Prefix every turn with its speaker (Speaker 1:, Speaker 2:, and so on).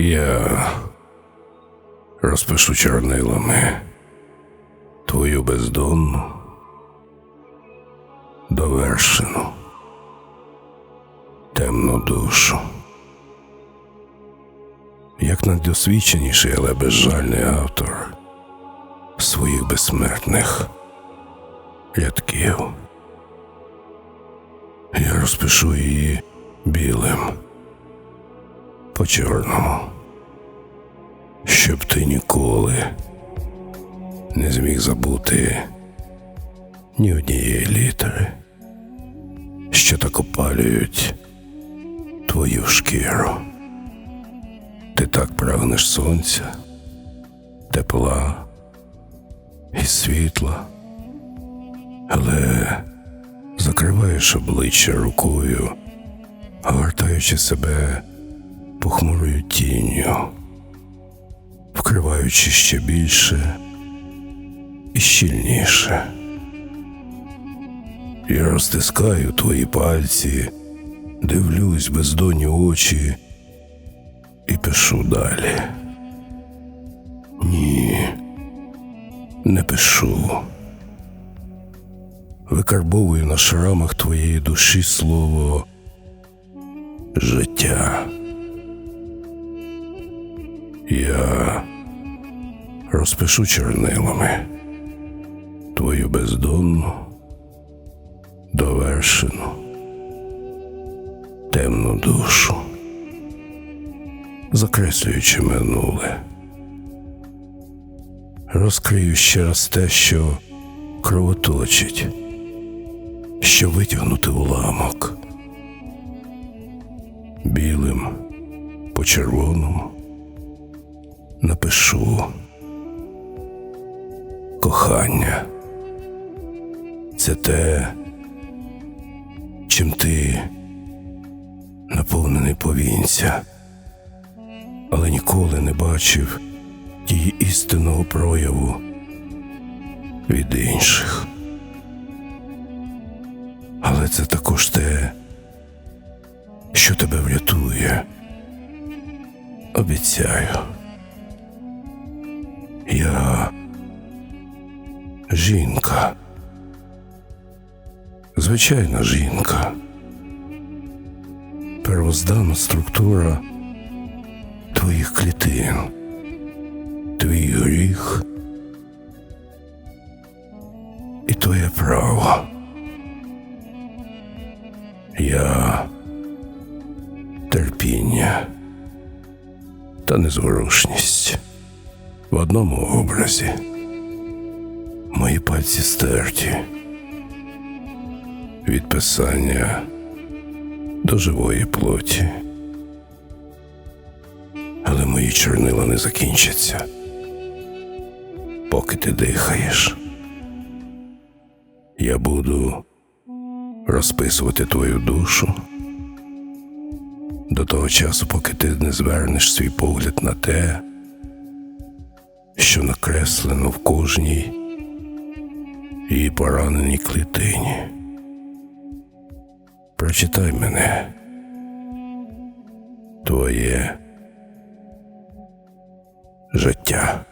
Speaker 1: Я розпишу чорнилами твою бездонну довершену темну душу. Як найдосвідченіший, але безжальний автор своїх безсмертних рядків. Я розпишу її білим по чорному, щоб ти ніколи не зміг забути ні однієї літери, що так опалюють твою шкіру. Ти так прагнеш сонця, тепла і світла, але закриваєш обличчя рукою, гортаючи себе похмурою тінню, вкриваючи ще більше і щільніше. Я розтискаю твої пальці, дивлюсь бездонні очі і пишу далі. Ні, не пишу. Викарбовую на шрамах твоєї душі слово життя. Я розпишу чорнилами твою бездонну, довершену, темну душу, закреслюючи минуле. Розкрию ще раз те, що кровоточить, що витягнути уламок білим по червоному напишу кохання. Це те, чим ти наповнений повінця, але ніколи не бачив її істинного прояву від інших. Але це також те, що тебе врятує. Обіцяю. Я жінка. Звичайна жінка. Первоздана структура твоїх клітин, твій гріх і твоє право. Я терпіння та незворушність в одному образі. Мої пальці стерті від писання до живої плоті. Але мої чорнила не закінчаться, поки ти дихаєш. Я буду розписувати твою душу до того часу, поки ти не звернеш свій погляд на те, що накреслено в кожній її пораненій клітині. Прочитай мене, твоє життя.